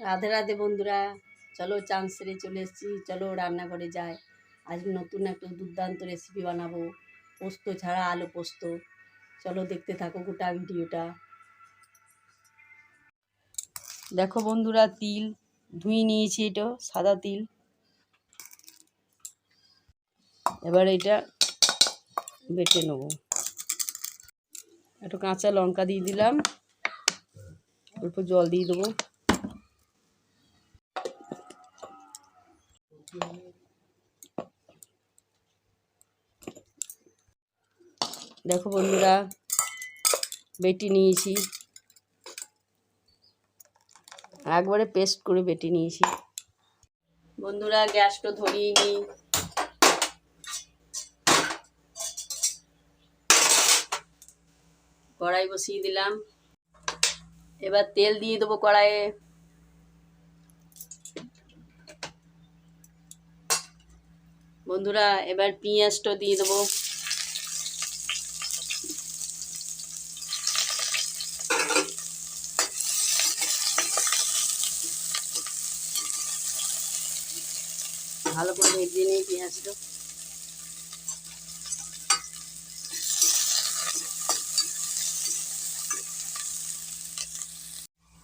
রাধে রাধে বন্ধুরা, চলো চান্স সেরে চলে এসেছি, চলো রান্নাঘরে যাই। আজ নতুন একটা দুর্দান্ত রেসিপি বানাবো, পোস্ত ছাড়া আলু পোস্ত। চলো দেখতে থাকো গোটা ভিডিওটা। দেখো বন্ধুরা, তিল ধুয়ে নিয়েছি এটা, সাদা তিল। এবার এটা বেটে নেব। একটু কাঁচা লঙ্কা দিয়ে দিলাম, অল্প জল দিয়ে দেবো। দেখো বন্ধুরা, বেটে নিয়েছি। একবারে পেস্ট করে বেটে নিয়েছি। বন্ধুরা গ্যাসটা ধরিয়ে নিই কড়াই বসিয়ে দিলাম। এবার তেল দিয়ে দেবো কড়াইয়ে। বন্ধুরা, এবার পেঁয়াজটা দিয়ে দেবো। ভালো করে ভেজে নিই পেঁয়াজটা।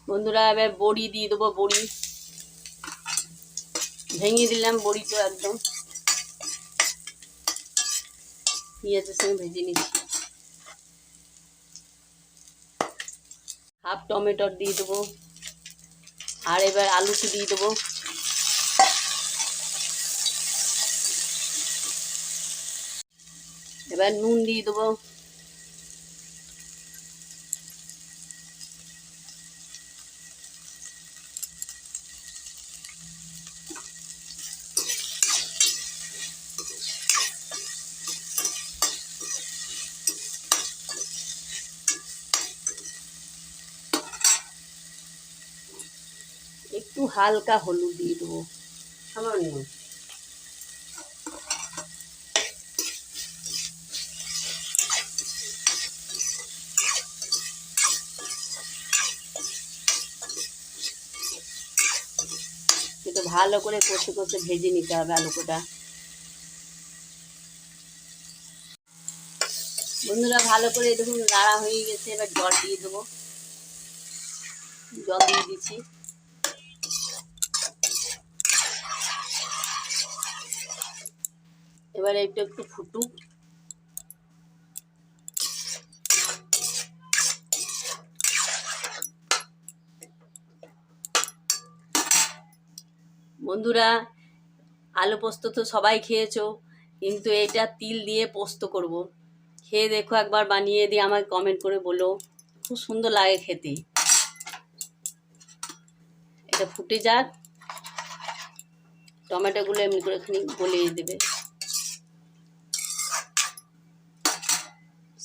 বন্ধুরা, এবার বড়ি দিয়ে দেবো, বড়ি। ভেঙে দিলাম বড়িটা একদম। পেঁয়াজের সঙ্গে ভেজে নিচ্ছি। হাফ টমেটোর দিয়ে দেবো। আর এবার আলুটি দিয়ে দেবো। এবার নুন দিয়ে দেবো। একটু হালকা হলুদ দিয়ে দেবো। সামান্য। ভালো করে কষে কষে ভেজে নিতে হবে আলুকোটা বন্ধুরা ভালো করে দেখুন নাড়া হয়ে গেছে এবার জল দিয়ে দেবো। জল দিয়ে দিচ্ছি। এবার একটু একটু ফুটুক। বন্ধুরা, আলু পোস্ত তো সবাই খেয়েছো, কিন্তু এটা তিল দিয়ে পোস্ত করব। খেয়ে দেখো, একবার বানিয়ে দিয়ে আমাকে কমেন্ট করে বলো। খুব সুন্দর লাগে খেতে। এটা ফুটে যাক। টমেটোগুলো এমনি করে খানি গলিয়ে দেবে।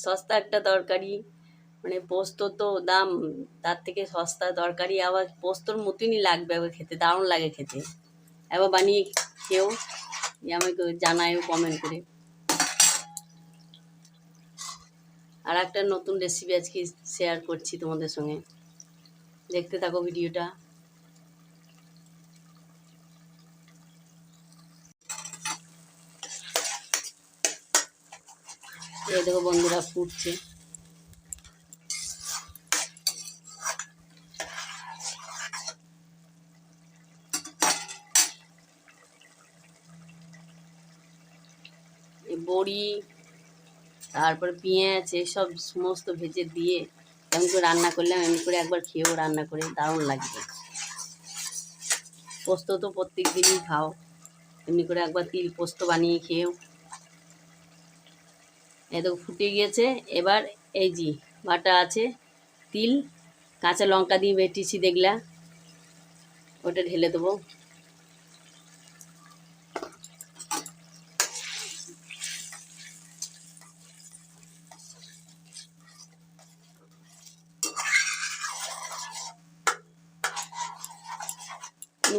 সস্তা একটা তরকারি মানে পোস্ত তো দাম, তার থেকে সস্তা তরকারি, আবার পোস্তর মতনই লাগবে আবার খেতে, দারুণ লাগে খেতে। একবার বানিয়ে খেয়েও, আমাকে জানায়ও কমেন্ট করে। আর একটা নতুন রেসিপি আজকে শেয়ার করছি তোমাদের সঙ্গে। দেখতে থাকো ভিডিওটা এই দেখো বন্ধুরা ফুটছে। বড়ি, তারপর পেঁয়াজ, এসব সমস্ত ভেজে দিয়ে এমন করে রান্না করলাম এমনি করে একবার খেয়েও রান্না করে দারুণ লাগবে। পোস্ত তো প্রত্যেক দিনই খাও, এমনি করে একবার তিল পোস্ত বানিয়ে খেয়েও এই দেখো ফুটে গিয়েছে। এবার এই জি বাটা আছে, তিল, কাঁচা লঙ্কা দিয়ে বেটেছি দেখলা। ওটা ঢেলে দেবো।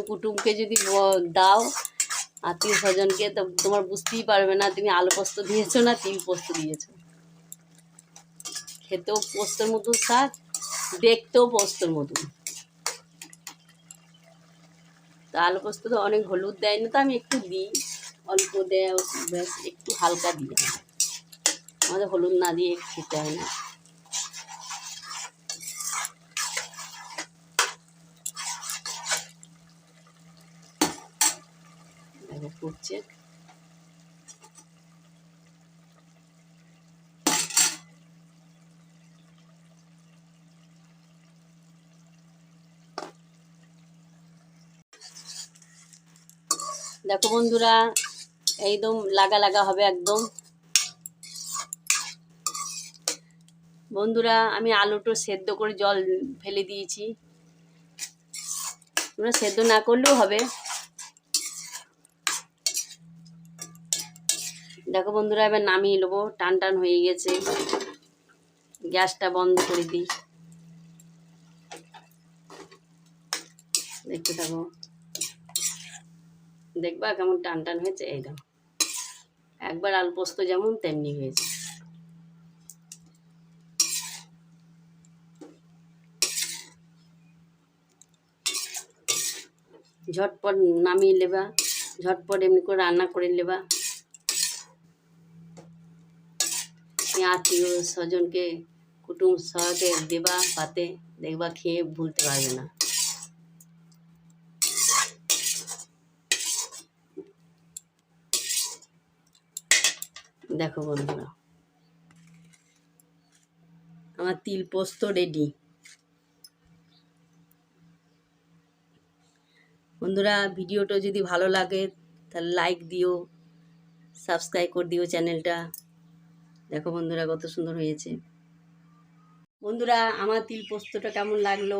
কুটুমকে যদি দাও আত্মীয় স্বজনকে তো তোমার বুঝতেই পারবে না, তুমি আলু পোস্ত দিয়েছ না, তিল পোস্ত দিয়েছ। খেতেও পোস্তর মতন স্বাদ, দেখতেও পোস্তর মতন তো আলু পোস্ত তো অনেক হলুদ দেয় না তো আমি একটু দিই, অল্প দেয় একটু হালকা দিই। আমাদের হলুদ না দিয়ে খেতে হয় না। ফুটছে দেখো বন্ধুরা, একদম লাগা লাগা হবে একদম। বন্ধুরা, আমি আলুটো সেদ্ধ করে জল ফেলে দিয়েছি। তোমরা সেদ্ধ না করলেও হবে। দেখো বন্ধুরা, এবার নামিয়ে নেব। টান টান হয়ে গেছে। গ্যাসটা বন্ধ করে দিই। দেখতে থাকো। দেখবা কেমন টান টান হয়েছে? এই দাও একবার আলু পোস্ত যেমন, তেমনি হয়েছে। ঝটপট নামিয়ে নেবা। ঝটপট এমনি করে রান্না করে নেবা। আত্মীয় স্বজনকে কুটুম সহকে দেবা, পাতে, দেখবা, খেয়ে ভুলতে পারবে না। দেখো বন্ধুরা, আমার তিল পোস্ত রেডি বন্ধুরা, ভিডিওটা যদি ভালো লাগে, তাহলে লাইক দিও সাবস্ক্রাইব করে দিও চ্যানেলটা। দেখো বন্ধুরা কত সুন্দর হয়েছে। বন্ধুরা, আমার তিল পোস্তটা কেমন লাগল?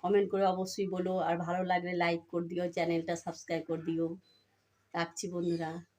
কমেন্ট করে অবশ্যই বলো। আর ভালো লাগলে লাইক করে দিও চ্যানেলটা সাবস্ক্রাইব করে দিও। রাখছি বন্ধুরা।